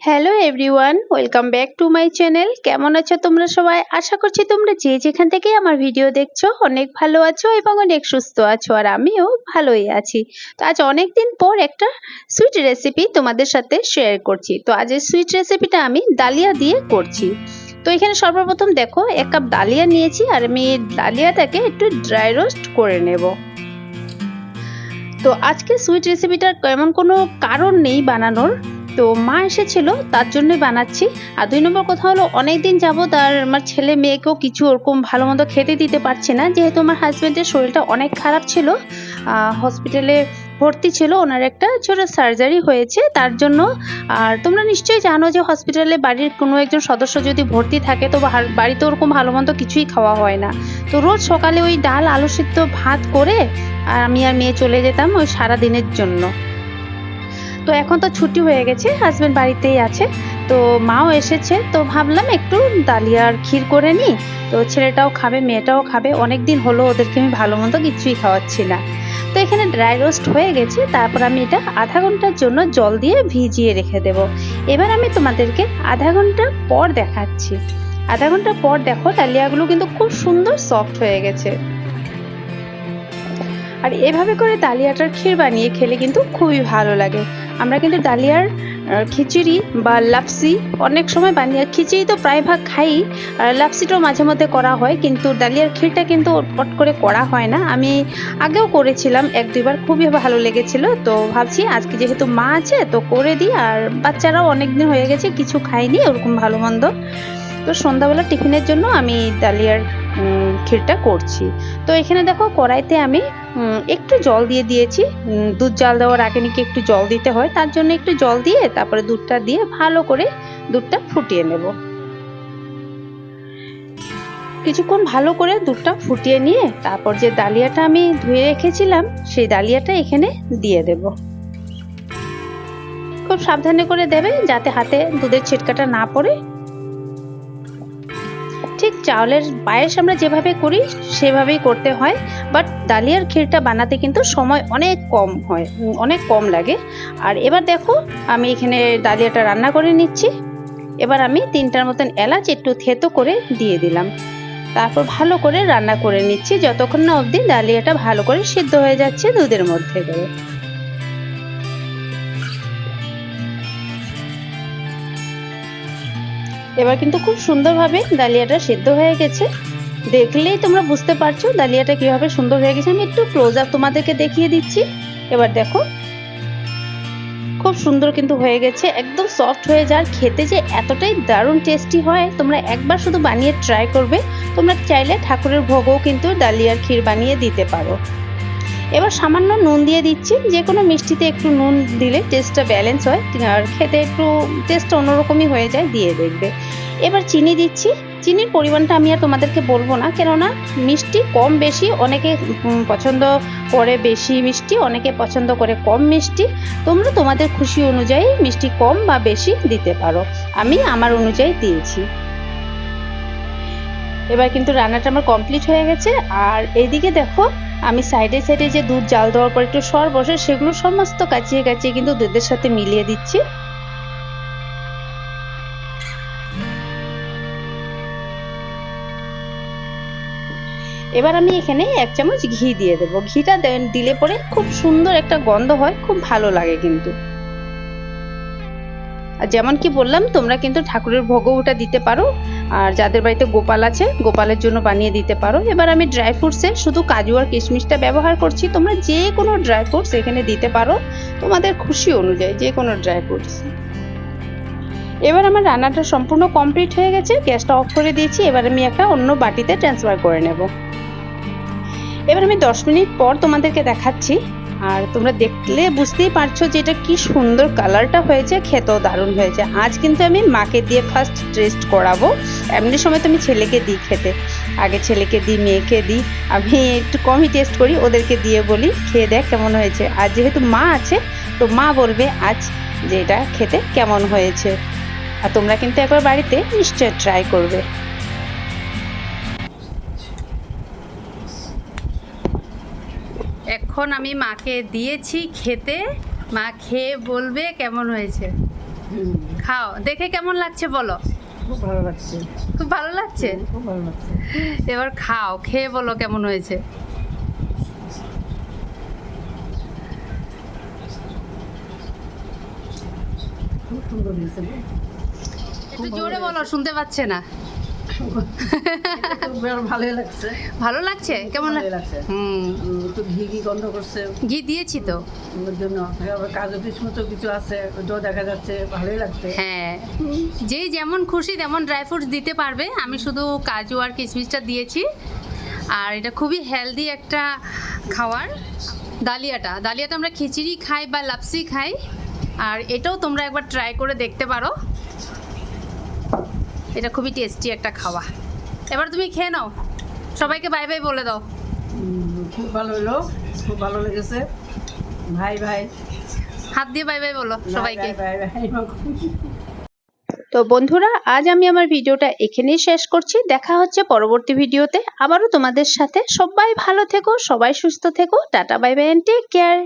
Hello everyone welcome back to my channel কেমন আছো তোমরা সবাই? আশা করছি তোমরা যে যেখান থেকে আমার ভিডিও দেখছ, অনেক ভালো আছো এবং অনেক সুস্থ আছো, আর আমিও ভালোই আছি। তো আজ অনেক দিন পর একটা সুইট রেসিপি তোমাদের সাথে শেয়ার করছি। তো আজ এই সুইট রেসিপিটা আমি ডালিয়া দিয়ে করছি। তো এখানে সর্বপ্রথম দেখো, এক কাপ ডালিয়া নিয়েছি, আর আমি ডালিয়াটাকে একটু ড্রাই রোস্ট করে নেব। তো আজকে সুইট রেসিপিটার এমন কোনো কারণ নেই বানানোর তো মা এসেছিল, তার জন্যই বানাচ্ছি। আর দুই নম্বর কথা হলো অনেক দিন যাবত আর আমার ছেলে মেয়েকেও কিছু ওরকম ভালো মন্দ খেতে দিতে পারছি না। যেহেতু আমার হাজব্যান্ডের শরীরটা অনেক খারাপ ছিল হসপিটালে ভর্তি ছিল, ওনার একটা ছোট সার্জারি হয়েছে, তার জন্য। আর তোমরা নিশ্চয়ই জানো যে হসপিটালে বাড়ির কোনো একজন সদস্য যদি ভর্তি থাকে, তো বাড়িতে ওরকম ভালো মন্দ কিছুই খাওয়া হয় না। তো রোজ সকালে ওই ডাল, আলু সিদ্ধ ভাত করে আর আমি আর মেয়ে চলে যেতাম ওই সারা দিনের জন্য। তো এখন তো ছুটি হয়ে গেছে হাজব্যান্ড বাড়িতেই আছে। তো মাও এসেছে, তো ভাবলাম একটু ডালিয়ার ক্ষীর করে নিই। তো ছেলেটাও খাবে, মেয়েটাও খাবে। অনেক দিন হলো ওদেরকে আমি ভালো মতো কিছুই খাওয়াচ্ছি না। তো এখানে ড্রাই রোস্ট হয়ে গেছে, তারপর আমি এটা আধা ঘণ্টার জন্য জল দিয়ে ভিজিয়ে রেখে দেব। এবার আমি তোমাদেরকে আধা ঘণ্টা পর দেখাচ্ছি। আধা ঘণ্টা পর দেখো, ডালিয়াগুলো কিন্তু খুব সুন্দর সফট হয়ে গেছে। আর এভাবে করে ডালিয়াটার ক্ষীর বানিয়ে খেলে কিন্তু খুবই ভালো লাগে। আমরা কিন্তু ডালিয়ার খিচুড়ি বা লাপসি অনেক সময় বানিয়ে খিচুড়ি তো প্রায় ভাগ খাই, আর লাপসিটাও মাঝে মধ্যে করা হয়, কিন্তু ডালিয়ার ক্ষীরটা কিন্তু পট করে করা হয় না। আমি আগেও করেছিলাম, এক দুইবার খুবই ভালো লেগেছিল, তো ভাবছি আজকে যেহেতু মা আছে তো করে দিই, আর বাচ্চারাও অনেক দিন হয়ে গেছে, কিছু খায়নি, ওরকম ভালো মন্দ। তো সন্ধ্যাবেলা টিফিনের জন্য আমি ডালিয়ার ক্ষীরটা করছি। তো এখানে দেখো কড়াইতে আমি একটু জল দিয়ে দিয়েছি। দুধ জাল দেওয়ার আগে নাকি একটু জল দিতে হয়, তার জন্য একটু জল দিয়ে তারপরে দুধটা দিয়ে ভালো করে দুধটা ফুটিয়ে নেব। কিছুক্ষণ ভালো করে দুধটা ফুটিয়ে নিয়ে তারপর যে ডালিয়াটা আমি ধুয়ে রেখেছিলাম, সেই ডালিয়াটা এখানে দিয়ে দেব। খুব সাবধানে করে দেবে যাতে হাতে দুধের ছিটকাটা না পড়ে। ঠিক চাউলের পায়েস আমরা যেভাবে করি, সেভাবেই করতে হয়। বাট ডালিয়ার ক্ষীরটা বানাতে কিন্তু সময় অনেক কম হয়, অনেক কম লাগে। আর এবার দেখো, আমি এখানে ডালিয়াটা রান্না করে নিচ্ছি। এবার আমি তিনটার মতন এলাচ একটু থেতো করে দিয়ে দিলাম। তারপর ভালো করে রান্না করে নিচ্ছি, যতক্ষণ না অবধি ডালিয়াটা ভালো করে সিদ্ধ হয়ে যাচ্ছে দুধের মধ্যে করে। এবার কিন্তু খুব সুন্দরভাবে ডালিয়াটা সেদ্ধ হয়ে গেছে। দেখলেই তোমরা বুঝতে পারছ ডালিয়াটা কীভাবে সুন্দর হয়ে গেছে। আমি একটু ক্লোজ আপ তোমাদেরকে দেখিয়ে দিচ্ছি। এবার দেখো, খুব সুন্দর কিন্তু হয়ে গেছে। একদম সফট হয়ে যার। খেতে যে এতটাই দারুণ টেস্টি হয়, তোমরা একবার শুধু বানিয়ে ট্রাই করবে। তোমরা চাইলে ঠাকুরের ভোগও কিন্তু ডালিয়ার ক্ষীর বানিয়ে দিতে পারো। এবার সামান্য নুন দিয়ে দিচ্ছি। যে কোনো মিষ্টিতে একটু নুন দিলে টেস্টটা ব্যালেন্স হয়। আর খেতে একটু টেস্টটা অন্যরকমই হয়ে যায়, দিয়ে দেখবে। এবার চিনি দিচ্ছি। চিনির পরিমাণটা আমি আর তোমাদেরকে বলব না, কেননা মিষ্টি কম বেশি, অনেকে পছন্দ করে বেশি মিষ্টি, অনেকে পছন্দ করে কম মিষ্টি। তোমরা তোমাদের খুশি অনুযায়ী মিষ্টি কম বা বেশি দিতে পারো। আমি আমার অনুযায়ী দিয়েছি। এবার কিন্তু রান্নাটা আমার কমপ্লিট হয়ে গেছে। আর এইদিকে দেখো, আমি সাইডে সাইডে যে দুধ জাল দেওয়ার পর একটু সর বসে, সেগুলো সমস্ত কাচিয়ে কাচিয়ে কিন্তু দুধের সাথে মিলিয়ে দিচ্ছি। এবার আমি এখানে এক চামচ ঘি দিয়ে দেবো। ঘিটা দিলে পরে খুব সুন্দর একটা গন্ধ হয়, খুব ভালো লাগে কিন্তু। আর যেমন কি বললাম, তোমরা কিন্তু ঠাকুরের ভোগও ওটা দিতে পারো। আর যাদের বাড়িতে গোপাল আছে, গোপালের জন্য বানিয়ে দিতে পারো। এবার আমি ড্রাই ফ্রুটসে শুধু কাজু আর কিশমিশটা ব্যবহার করছি। তোমরা যে কোনো ড্রাই ফ্রুটস এখানে দিতে পারো। তোমাদের খুশি অনুযায়ী যে কোনো ড্রাই ফ্রুটস এবার আমার রান্নাটা সম্পূর্ণ কমপ্লিট হয়ে গেছে। গ্যাসটা অফ করে দিয়েছি। এবার আমি একটা অন্য বাটিতে ট্রান্সফার করে নেব। এবার আমি দশ মিনিট পর তোমাদেরকে দেখাচ্ছি। আর তোমরা দেখলে বুঝতেই পারছ যে এটা কি সুন্দর কালারটা হয়েছে, খেতেও দারুণ হয়েছে। আজ কিন্তু আমি মাকে দিয়ে ফার্স্ট টেস্ট করাবো। এমনি সময় তো আমি ছেলেকে দিই খেতে। আগে ছেলেকে দিই, মেয়েকে দিই। আমি একটু কমই টেস্ট করি, ওদেরকে দিয়ে বলি, খেয়ে দেখ কেমন হয়েছে। আর যেহেতু মা আছে, তো মা বলবে আজ যে এটা খেতে কেমন হয়েছে। আর তোমরা কিন্তু একবার বাড়িতে নিশ্চয় ট্রাই করবে। এখন আমি মাকে দিয়েছি খেতে। মা খেয়ে বলবে কেমন হয়েছে। খাও দেখে কেমন লাগছে বলো। খুব ভালো লাগছে। খুব ভালো লাগছে? খুব ভালো লাগছে। এবার খাও খেয়ে বলো কেমন হয়েছে। একটু জোরে বলো শুনতে পাচ্ছে না। ভালোই লাগছে। ভালো লাগছে? কেমন লাগছে? হুম। একটু ঘি ঘি গন্ধ করছে। ঘি দিয়েছি তো। ওর জন্য কাজু কিসমতো কিছু আছে ওটাও দেখা যাচ্ছে ভালোই লাগছে। হ্যাঁ। যে যেমন খুশি তেমন ড্রাই ফ্রুটস দিতে পারবে। আমি শুধু কাজু আর কিশমিশটা দিয়েছি। আর এটা খুবই হেলদি একটা খাওয়ার ডালিয়াটা। ডালিয়াটা আমরা খিচুড়ি খাই বা লাপসি খাই। আর এটাও তোমরা একবার ট্রাই করে দেখতে পারো। এটা খুবই টেস্টি একটা খাওয়া। এবার তুমি খেয়ে নাও। সবাইকে বাই বাই বলে দাও। খুব ভালো হলো খুব ভালো লেগেছে। ভাই ভাই। হাত দিয়ে বাই বাই বলো সবাইকে। ভাই ভাই তো বন্ধুরা আজ আমি আমার ভিডিওটা এখানেই শেষ করছি। দেখা হচ্ছে পরবর্তী ভিডিওতে। আবারও তোমাদের সাথে। সবাই ভালো থেকো সবাই সুস্থ থেকো। Tata bye bye and take care